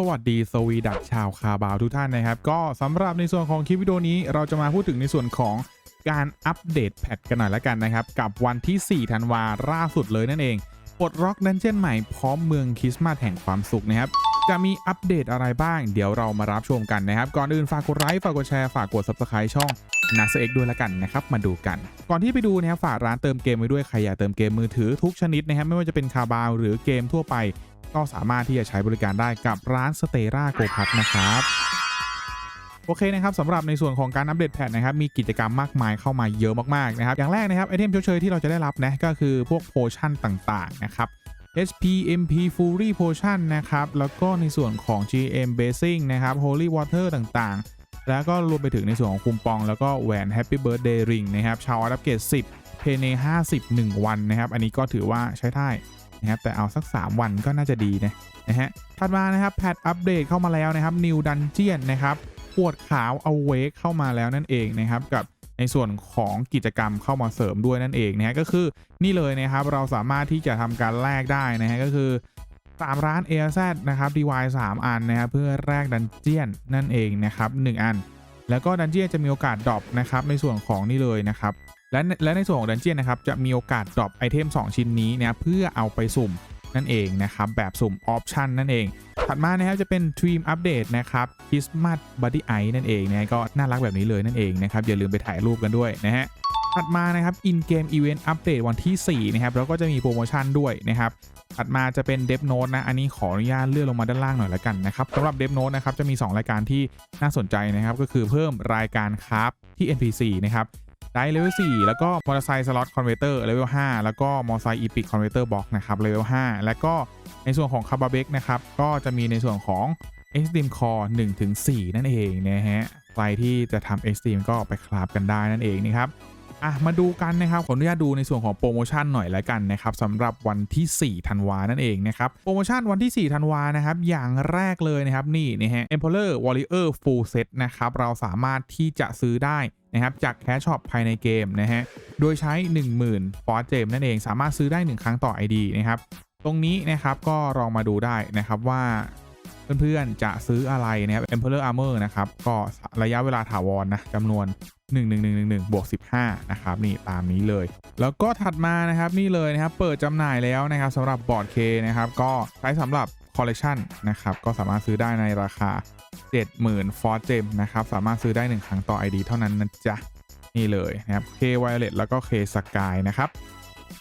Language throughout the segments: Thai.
สวัสดีสวีดักชาวคาบาวทุกท่านนะครับ ก็สำหรับในส่วนของคลิปวิดีโอนี้เราจะมาพูดถึงในส่วนของการอัปเดตแพทกันหน่อยละกันนะครับ กับวันที่ 4 ธันวาล่าสุดเลยนั่นเองปลดล็อกดันเจียนใหม่พร้อมเมืองคริสต์มาสแห่งความสุขนะครับ จะมีอัปเดตอะไรบ้าง เดี๋ยวเรามารับชมกันนะครับ ก่อนอื่นฝากกดไลค์ฝากกดแชร์ฝากกด subscribe ช่องนักเอ็กด้วยละกันนะครับ มาดูกัน ก่อนที่ไปดูนะครับฝากร้านเติมเกมไว้ด้วยใครอยากเติมเกมมือถือทุกชนิดนะครับไม่ว่าจะเป็นคาบาวหรือเกมทั่วไป ก็สามารถที่จะใช้บริการได้กับร้านสเตราโกพัทนะครับโอเคนะครับสำหรับในส่วนของการอัปเดตแพทนะครับมีกิจกรรมมากมายเข้ามาเยอะมากๆนะครับอย่างแรกนะครับไอเทมชดเชยที่เราจะได้รับนะก็คือพวกโพชั่นต่างๆนะครับ HP MP Fury Potion นะครับ แล้วก็ในส่วนของ GM Basing นะครับ Holy Water ต่างๆ แล้วก็รวมไปถึงในส่วนของคุมปอง แล้วก็แหวน Happy Birthday Ring นะครับชาวอัปเกรด10 เพเน50 1 วันนะครับ อันนี้ก็ถือว่าใช้ได้นะครับ แต่เอาสัก 3 วันก็น่าจะดีนะนะฮะถัดมานะครับ แพทอัปเดตเข้ามาแล้วนะครับ New Dungeon นะครับปวดขาว Awake เข้ามาแล้วนั่นเองนะครับกับ ในส่วนของกิจกรรมเข้ามาเสริมด้วยนั่นเองนะฮะก็คือนี่เลยนะครับเราสามารถที่จะทำการแลกได้นะฮะก็คือ3ร้าน a อ z นะครับ DY 3 อันนะครับเพื่อแลกดันเจียนนั่นเองนะครับ 1 อัน แล้วก็ดันเจียนจะมีโอกาสดรอปนะครับในส่วนของนี่เลยนะครับและและในส่วนของดันเจียนนะครับจะมีโอกาสดรอปไอเทม2 ชิ้นนี้นะเพื่อเอาไปสุ่ม นั่นเองนะครับแบบสุ่มออปชันนั่นเอง ถัดมานะครับจะเป็นทรีมอัปเดตนะครับคริสต์มาสบัดดี้ไอนั่นเองนะก็น่ารักแบบนี้เลยนั่นเองนะครับอย่าลืมไปถ่ายรูปกันด้วยนะฮะถัดมานะครับอินเกมอีเวนต์อัปเดตวันที่ 4 นะครับ แล้วก็จะมีโปรโมชั่นด้วยนะครับ ถัดมาจะเป็นเดฟโน t นะ อันนี้ขออนุญาตเลื่อนลงมาด้านล่างหน่อยละกันนะครับสำหรับเดฟโน t นะครับ จะมี 2 รายการที่น่าสนใจนะครับ ก็คือเพิ่มรายการคราฟที่ NPC นะครับ ได้เลเวล4แล้วก็มอเตอร์ไซค์สล็อตคอนเวเตอร์เลเวล5แล้วก็มอเตอร์ไซค์อีพิกคอนเวเตอร์บล็อกนะครับเลเวล5แล้วก็ในส่วนของคาบาเบกนะครับก็จะมีในส่วนของ Extreme Core 1ถึง4นั่นเองนะฮะใครที่จะทำ Extreme ก็ไปคราฟกันได้นั่นเองนะครับอะมาดูกันนะครับขออนุญาตดูในส่วนของโปรโมชั่นหน่อยแล้วกันนะครับสำหรับวันที่4ธันวานั่นเองนะครับโปรโมชั่นวันที่4ธันวานะครับอย่างแรกเลยนะครับนี่นะฮะ Emperor Warrior Full Set นะครับเราสามารถที่จะซื้อได้ นะครับจากแคชช็อปภายในเกมนะฮะโดยใช้ 10,000ฟอร์เจมนั่นเองสามารถซื้อได้ 1 ครั้งต่อ ID นะครับตรงนี้นะครับก็ลองมาดูได้นะครับว่าเพื่อนๆ จะซื้ออะไรนะครับ Emperor Armor นะครับ ก็ระยะเวลาถาวรนนะจำนวน 11111บวก15 นะครับ นี่ตามนี้เลย แล้วก็ถัดมานะครับนี่เลยนะครับ เปิดจำหน่ายแล้วนะครับสำหรับบอร์ดเคนะครับ ก็ใช้สำหรับคอลเล t ชันนะครับ ก็สามารถซื้อได้ในราคา 70,000ฟอร์เจมนะครับ สามารถซื้อได้ 1 ครั้งต่อ ID เท่านั้นนะจ๊ะ นี่เลยนะครับ K Violet แล้วก็ K Sky นะครับ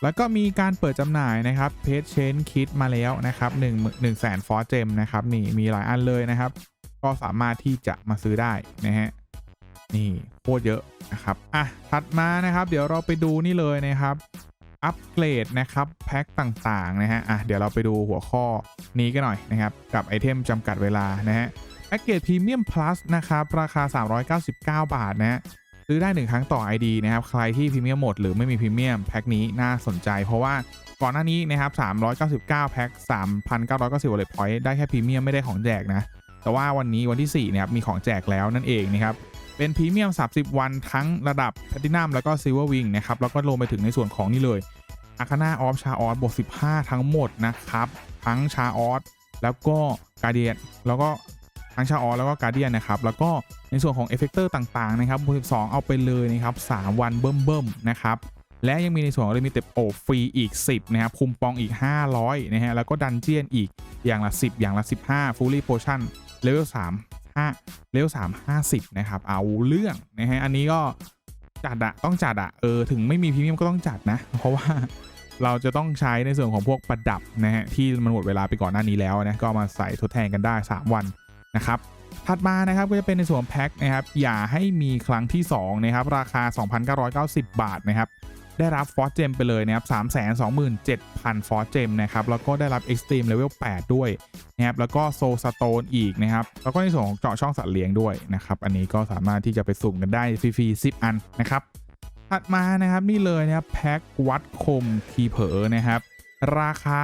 แล้วก็มีการเปิดจำหน่ายนะครับเพจเชนคิดมาแล้วนะครับ1 1 0 0 0 0ฟอร์เจมนะครับ นี่มีหลายอันเลยนะครับ ก็สามารถที่จะมาซื้อได้นะฮะนี่โคตรเยอะนะครับ อะ ถัดมานะครับ เดี๋ยวเราไปดูนี่เลยนะครับ อัปเกรดนะครับแพ็คต่างๆนะฮะ อะ เดี๋ยวเราไปดูหัวข้อนี้กันหน่อยนะครับ กับไอเทมจำกัดเวลานะฮะ แพ็กเกจพรีเมียมพลัสนะครับ ราคา 399 บาทนะซื้อได้ 1 ครั้งต่อ ID นะครับ ใครที่พรีเมียมหมดหรือไม่มีพรีเมียมแพ็คนี้น่าสนใจ เพราะว่าก่อนหน้านี้นะครับ 399 แพ็ค3,990 wallet point ได้แค่พรีเมียมไม่ได้ของแจกนะ แต่ว่าวันนี้วันที่ 4 นะครับ มีของแจกแล้วนั่นเองนะครับ เป็นพรีเมียม 30 วันทั้งระดับแพตินัมแล้วก็ซิลเวอร์วิงนะครับ แล้วก็รวมไปถึงในส่วนของนี่เลยอาคาน่าออฟชาออสบวก15 ทั้งหมดนะครับ ทั้งชาออสแล้วก็กาเดียนแล้วก็ ทั้งชาออแล้วก็การเดียนนะครับ แล้วก็ในส่วนของเอฟเฟกเตอร์ต่างๆนะครับบวก12เอาไปเลยนะครับ3วันเบิ่มๆนะครับและยังมีในส่วนของ Limited โอฟรีอีก 10 นะครับ คุมปองอีก 500 นะฮะ แล้วก็ดันเจียนอีกอย่างละ 10 อย่างละ 15 Fully Potion Level 3 5 Level 3 50 นะครับ เอาเรื่องนะฮะ อันนี้ก็จัดอะต้องจัดอะเออ ถึงไม่มีพรีเมียมก็ต้องจัดนะ เพราะว่าเราจะต้องใช้ในส่วนของพวกประดับนะฮะ ที่มันหมดเวลาไปก่อนหน้านี้แล้วนะ ก็มาใส่ทดแทนกันได้ 3 วัน นะครับถัดมานะครับก็จะเป็นในส่วนแพ็คนะครับ อย่าให้มีครั้งที่2นะครับราคา 2,990 บาทนะครับได้รับฟอสเจมไปเลยนะครับ327,000 ฟอสเจมนะครับแล้วก็ได้รับ Extreme Level 8ด้วยนะครับแล้วก็โซสโตนอีกนะครับแล้วก็ในส่วนของเจาะช่องสัตว์เลี้ยงด้วยนะครับอันนี้ก็สามารถที่จะไปสุ่มกันได้ฟรีๆ10 อันนะครับถัดมานะครับนี่เลยนะครับแพ็ควัดคมทีเผอนะครับ ราคา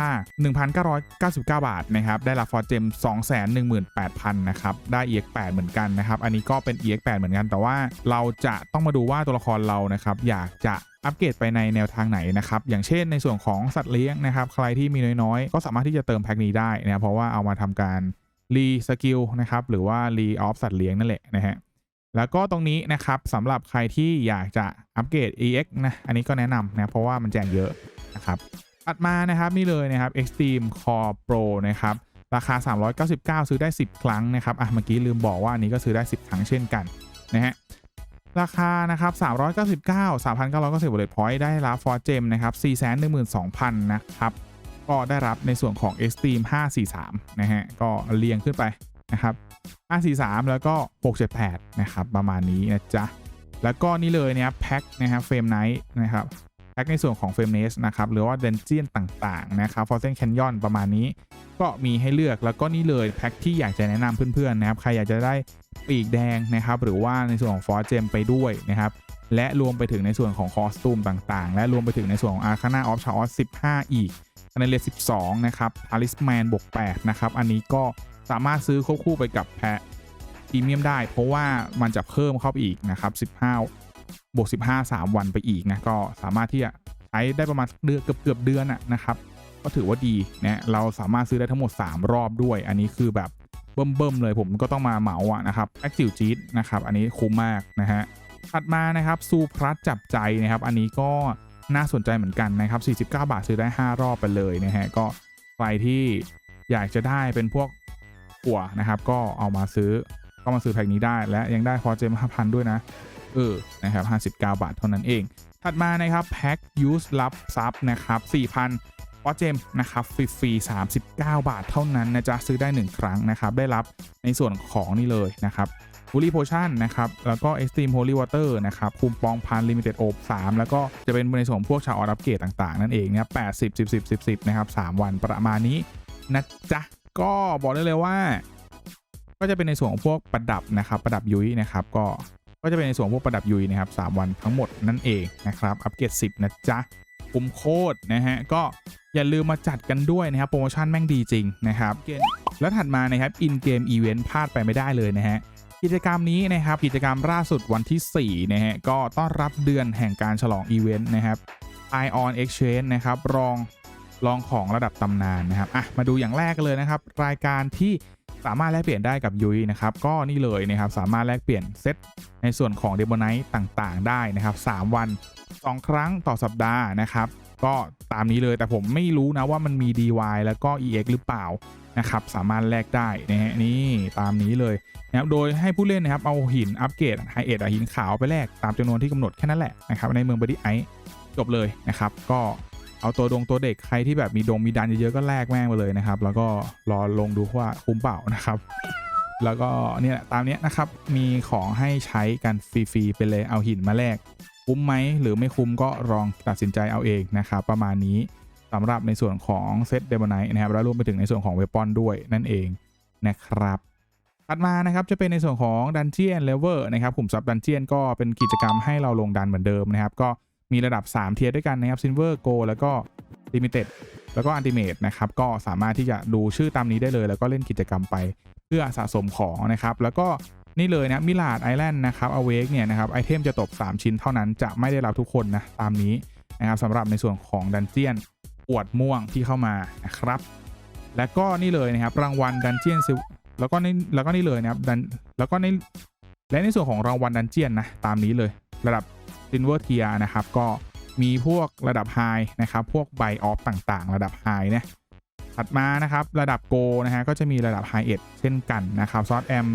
1,999 บาทนะครับ ได้รับฟอร์เจม218,000 นะครับ ได้ EX8 เหมือนกันนะครับ อันนี้ก็เป็น EX8 เหมือนกัน แต่ว่าเราจะต้องมาดูว่าตัวละครเรานะครับ อยากจะอัปเกรดไปในแนวทางไหนนะครับ อย่างเช่นในส่วนของสัตว์เลี้ยงนะครับ ใครที่มีน้อยๆ ก็สามารถที่จะเติมแพ็คนี้ได้นะเพราะว่าเอามาทำการรีสกิลนะครับ หรือว่ารีออฟสัตว์เลี้ยงนั่นแหละนะฮะแล้วก็ตรงนี้นะครับสำหรับใครที่อยากจะอัปเกรด EX นะ อันนี้ก็แนะนำนะ เพราะว่ามันแจกเยอะนะครับ ถัดมานะครับนี่เลยนะครับ Extreme Core Pro นะครับราคา 399 ซื้อได้ 10 ครั้งนะครับอะเมื่อกี้ลืมบอกว่าอันนี้ก็ซื้อได้ 10 ครั้งเช่นกันนะฮะราคานะครับ 399 3,990 bullet point ได้รับ for gem นะครับ412,000 นะครับก็ได้รับในส่วนของ Extreme 543 นะฮะก็เรียงขึ้นไปนะครับ 543 แล้วก็ 678 นะครับประมาณนี้นะจ๊ะแล้วก็นี่เลยเนี่ยแพ็คนะครับเฟรมไนท์นะครับ แพ็คในส่วนของเฟมเนสนะครับหรือว่าเดนเจียนต่างๆนะครับฟอร์เซนแคนยอนประมาณนี้ ก็มีให้เลือกแล้วก็นี่เลยแพ็คที่อยากจะแนะนำเพื่อนๆนะครับใครอยากจะได้ปีกแดงนะครับหรือว่าในส่วนของฟอร์เจมไปด้วยนะครับและรวมไปถึงในส่วนของคอสตูมต่างๆ และรวมไปถึงในส่วนของอาร์คานาออฟชาร์อ15 อีกคะแนนเรียน12 นะครับทาริสแมนบวก8นะครับ อันนี้ก็สามารถซื้อควบคู่ไปกับแพะพรีเมียมได้ เพราะว่ามันจะเพิ่มเข้าไปอีกนะครับ 15 บวก 15 3 วันไปอีกนะก็สามารถที่จะใช้ได้ประมาณเดือนเกือบเกือบเดือนอะนะครับก็ถือว่าดีนะเราสามารถซื้อได้ทั้งหมด 3 รอบด้วย อันนี้คือแบบเบิ่มๆเลยผมก็ต้องมาเหมาอะนะครับแอคทิวจีดนะครับอันนี้คุ้มมากนะฮะถัดมานะครับซูพลัสจับใจนะครับอันนี้ก็น่าสนใจเหมือนกันนะครับ 49 บาทซื้อได้ 5 รอบไปเลยนะฮะก็ใครที่อยากจะได้เป็นพวกหัวนะครับ ก็เอามาซื้อก็มาซื้อแพ็กนี้ได้และยังได้พอเจม5,000ด้วยนะ เออนะครับ 59 บาทเท่านั้นเอง ถัดมานะครับแพ็กยูสรับซับนะครับ 4,000พอเจมนะครับฟรีๆ39 บาทเท่านั้นนะจ๊ะซื้อได้ 1 ครั้งนะครับ ได้รับในส่วนของนี่เลยนะครับ h o l y Potion นนะครับ แล้วก็ Extreme Holy Water นะครับคุมปองพัน Limited Op 3แล้วก็จะเป็นในส่วนของพวกชาวออรับเกตต่างๆ นั่นเองนะครับ80 10 10 10 10นะครับ3วันประมาณนี้นะจ๊ะ ก็บอกได้เลยว่า ก็จะเป็นในส่วนของพวกประดับนะครับ ประดับยุ้ยนะครับ ก็ ก็จะเป็นในส่วนพวกประดับยุยนะครับ3วันทั้งหมดนั่นเองนะครับ อัปเกรด10 นะจ๊ะคุ้มโคตรนะฮะ ก็อย่าลืมมาจัดกันด้วยนะครับ โปรโมชั่นแม่งดีจริงนะครับ แล้วถัดมานะครับ in game event พลาดไปไม่ได้เลยนะฮะกิจกรรมนี้นะครับกิจกรรมล่าสุดวันที่ 4 นะฮะ ก็ต้อนรับเดือนแห่งการฉลองอีเวนต์นะครับ Ion Exchange นะครับรองรองของระดับตำนานนะครับอะมาดูอย่างแรกกันเลยนะครับ รายการที่ สามารถแลกเปลี่ยนได้กับยุ้ยนะครับก็นี่เลยนะครับสามารถแลกเปลี่ยนเซตในส่วนของเดโมไนท์ต่างๆ ได้นะครับ 3 วัน 2 ครั้งต่อสัปดาห์นะครับ ก็ตามนี้เลยแต่ผมไม่รู้นะว่ามันมี DY แล้วก็ EX หรือเปล่านะครับสามารถแลกได้นะฮะนี่ตามนี้เลยนะครับโดยให้ผู้เล่นนะครับเอาหินอัปเกรดไฮเอทหินขาวไปแลกตามจำนวนที่กำหนดแค่นั้นแหละนะครับในเมืองบอดี้ไอจบเลยนะครับ ก็ เอาตัวดงตัวเด็กใครที่แบบมีดงมีดันเยอะๆก็แลกแม่งไปเลยนะครับ แล้วก็รอลงดูว่าคุ้มเปล่านะครับ แล้วก็เนี่ยตามเนี้ยนะครับ มีของให้ใช้กันฟรีๆไปเลยเอาหินมาแลกคุ้มไหมหรือไม่คุ้มก็ลองตัดสินใจเอาเองนะครับประมาณนี้สำหรับในส่วนของเซตเดมอนไนนะครับ แล้วรวมไปถึงในส่วนของเวปอนด้วยนั่นเองนะครับถัดมานะครับจะเป็นในส่วนของดันเจียนเลเวอร์นะครับกลุ่มซับดันเจียนก็เป็นกิจกรรมให้เราลงดันเหมือนเดิมนะครับ ก็ มีระดับ 3 เทียร์ด้วยกันนะครับซิลเวอร์โกแล้วก็ลิมิเต็ดแล้วก็อันติเมตนะครับ ก็สามารถที่จะดูชื่อตามนี้ได้เลย แล้วก็เล่นกิจกรรมไปเพื่อสะสมของนะครับ แล้วก็นี่เลยนะมิลาดไอแลนด์นะครับอเวกเนี่ยนะครับไอเทมจะตก3ชิ้นเท่านั้นจะไม่ได้รับทุกคนนะตามนี้นะครับสำหรับในส่วนของดันเจียนปวดม่วงที่เข้ามานะครับ และก็นี่เลยนะครับรางวัลดันเจียนแล้วก็นี่แล้วก็นี่เลยนะครับดันแล้วก็ในและในส่วนของรางวัลดันเจียนนะตามนี้เลย ระดับ ซินเวอร์เทียนะครับ ก็มีพวกระดับไฮนะครับ พวกไบออฟต่างๆ ระดับไฮนะถัดมานะครับ ระดับโกนะฮะก็จะมีระดับไฮเอ็ดเช่นกันนะครับซอสแอม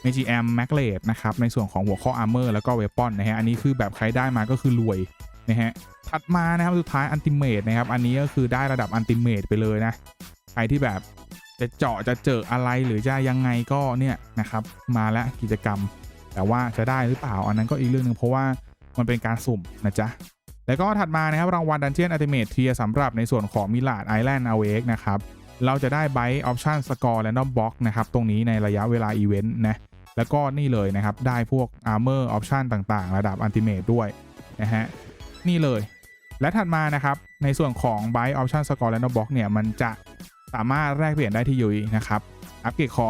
เมจิแอมแมกเลดนะครับ ในส่วนของหัวข้ออาร์เมอร์แล้วก็เวปอนนะฮะ อันนี้คือแบบใครได้มาก็คือรวยนะฮะ ถัดมานะครับ สุดท้ายอันติเมตนะครับ อันนี้ก็คือได้ระดับอันติเมตไปเลยนะ ใครที่แบบจะเจาะจะเจออะไรหรือจะยังไงก็เนี่ยนะครับ มาแล้วกิจกรรม แต่ว่าจะได้หรือเปล่าอันนั้นก็อีกเรื่องหนึ่งเพราะว่า มันเป็นการสุ่มนะจ๊ะแล้วก็ถัดมานะครับรางวัลดันเจียนอัลติเมทเทียสำหรับในส่วนของมิลาดไอแลนด์อเวกนะครับเราจะได้ไบต์ออปชั่นสกอร์แ n นอมบ็อกนะครับตรงนี้ในระยะเวลาอีเวนต์นะแล้วก็นี่เลยนะครับ ได้พวกอาร์เมอร์ออปชั่นต่างๆ ระดับอัลติเมทด้วยนะฮะนี่เลย และถัดมานะครับ ในส่วนของไบต์ออปชั่นสกอร์แ n นอมบ็อกเนี่ย มันจะสามารถแลกเปลี่ยนได้ที่ยุยนะครับ อัปเกรดคอ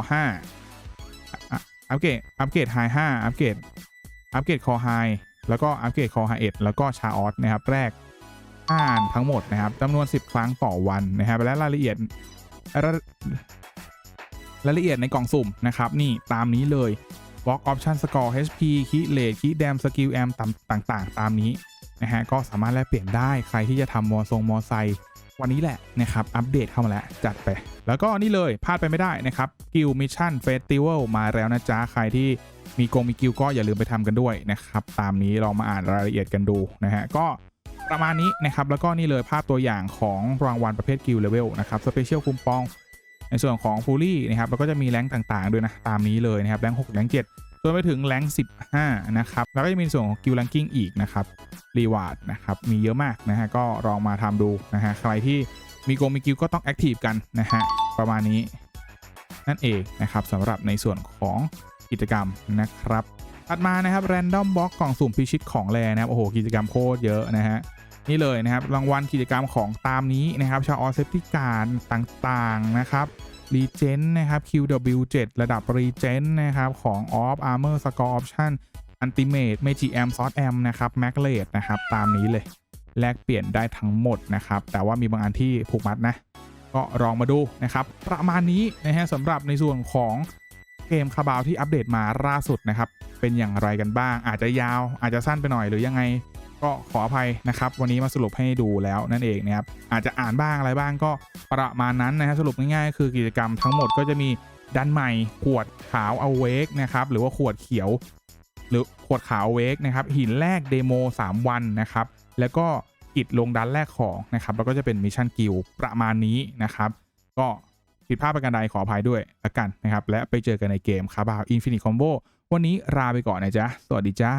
5อัปเกรดอัปเกรดไฮ5อัปเกรดอัปเกรดคอไฮ แล้วก็อัปเกรดคอไฮเอ็ดแล้วก็ชาออสนะครับแรกอ่านทั้งหมดนะครับจำนวน 10 ครั้งต่อวันนะครับและรายละเอียดรายละเอียดในกล่องสุ่มนะครับนี่ตามนี้เลย Walk Option Score HP Key Rate Key Dam Skill Am ต่างๆ ตามนี้นะฮะก็สามารถแลกเปลี่ยนได้ใครที่จะทำมอทรงมอไซค์ วันนี้แหละนะครับ อัปเดตเข้ามาแล้ว จัดไป แล้วก็นี่เลยพลาดไปไม่ได้นะครับกิลมิชชั่นเฟสติวัลมาแล้วนะจ๊ะ ใครที่มีกงมีกิลก็อย่าลืมไปทำกันด้วยนะครับ ตามนี้ลองมาอ่านรายละเอียดกันดูนะฮะก็ประมาณนี้นะครับ แล้วก็นี่เลยภาพตัวอย่างของรางวัลประเภทกิลเลเวลนะครับสเปเชียลคูปอง ในส่วนของฟูลี่นะครับแล้วก็จะมีแรงต่างๆ ด้วยนะ ตามนี้เลยนะครับแรงค์6แรงค์7 จนไปถึงแรงค์15 นะครับ แล้วก็จะมีส่วนของกิลแรงกิ้งอีกนะครับรีวาร์ดนะครับ มีเยอะมากนะฮะ ก็ลองมาทำดูนะฮะ ใครที่มีโกงมีกิลก็ต้องแอคทีฟกันนะฮะ ประมาณนี้ นั่นเองนะครับสำหรับในส่วนของกิจกรรมนะครับถัดมานะครับแรนดอมบ็อกกล่องสุ่มพิชิตของแรนะครับ โอ้โห กิจกรรมโคตรเยอะนะฮะนี่เลยนะครับรางวัลกิจกรรมของตามนี้นะครับชาวออเซฟตี้การต่างๆนะครับ รีเจนนะครับ QW7 ระดับรีเจนนะครับ ของ Off Armor Score Option Ultimate Magic Am Source Am นะครับ m a g l e t นะครับ ตามนี้เลย แลกเปลี่ยนได้ทั้งหมดนะครับ แต่ว่ามีบางอันที่ผูกมัดนะ ก็ลองมาดูนะครับ ประมาณนี้นะฮะสำหรับในส่วนของเกมคาบาวที่อัปเดตมาล่าสุดนะครับ เป็นอย่างไรกันบ้าง อาจจะยาวอาจจะสั้นไปหน่อยหรือยังไง ก็ขออภัยนะครับ วันนี้มาสรุปให้ดูแล้วนั่นเองนะครับอาจจะอ่านบ้างอะไรบ้างก็ประมาณนั้นนะฮะสรุปง่ายๆ คือกิจกรรมทั้งหมดก็จะมีดันใหม่ขวดขาวเอาเวกนะครับหรือว่าขวดเขียว หรือขวดขาวเวกนะครับหินแรกเดโม3 วันนะครับ แล้วก็กิจลงดันแรกของนะครับแล้วก็จะเป็นมิชชั่นกิลประมาณนี้นะครับ ก็ผิดพลาดประการใดขออภัยด้วยละกันนะครับ และไปเจอกันในเกมคาบาวอินฟินิตคอมโบวันนี้ลาไปก่อนนะจ๊ะ สวัสดีจ้า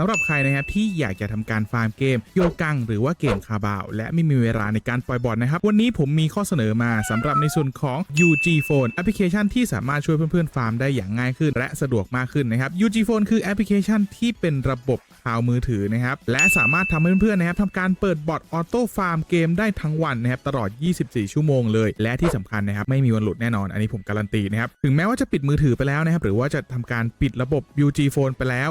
สำหรับใครนะครับที่อยากจะทำการฟาร์มเกมโยกัง หรือว่าเกมคาบาว และไม่มีเวลาในการปล่อยบอลนะครับ วันนี้ผมมีข้อเสนอมาสำหรับในส่วนของ UG Phone แอปพลิเคชันที่สามารถช่วยเพื่อนๆฟาร์มได้อย่างง่ายขึ้น และสะดวกมากขึ้นนะครับ UG Phone คือแอปพลิเคชันที่เป็นระบบข่าวมือถือนะครับและสามารถทำให้เพื่อนๆนะครับทำการเปิดบอทออโต้ฟาร์มเกมได้ทั้งวันนะครับตลอด 24 ชั่วโมงเลย และที่สำคัญนะครับไม่มีวันหลุดแน่นอน อันนี้ผมการันตีนะครับถึงแม้ว่าจะปิดมือถือไปแล้วนะครับหรือว่าจะทำการปิดระบบ UG Phone ไปแล้ว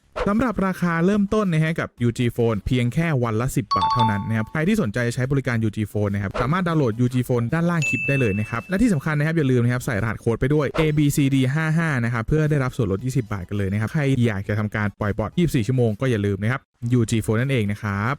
สำหรับราคาเริ่มต้นนะฮะกับ UG Phone เพียงแค่วันละ 10 บาทเท่านั้นนะครับ ใครที่สนใจใช้บริการ UG Phone นะครับ สามารถดาวน์โหลด UG Phone ด้านล่างคลิปได้เลยนะครับ และที่สำคัญนะครับอย่าลืมนะครับใส่รหัสโค้ดไปด้วย ABCD 55 นะครับเพื่อได้รับส่วนลด 20 บาทกันเลยนะครับ ใครอยากจะทำการปล่อยบอท24 ชั่วโมงก็อย่าลืมนะครับ UG Phone นั่นเองนะครับ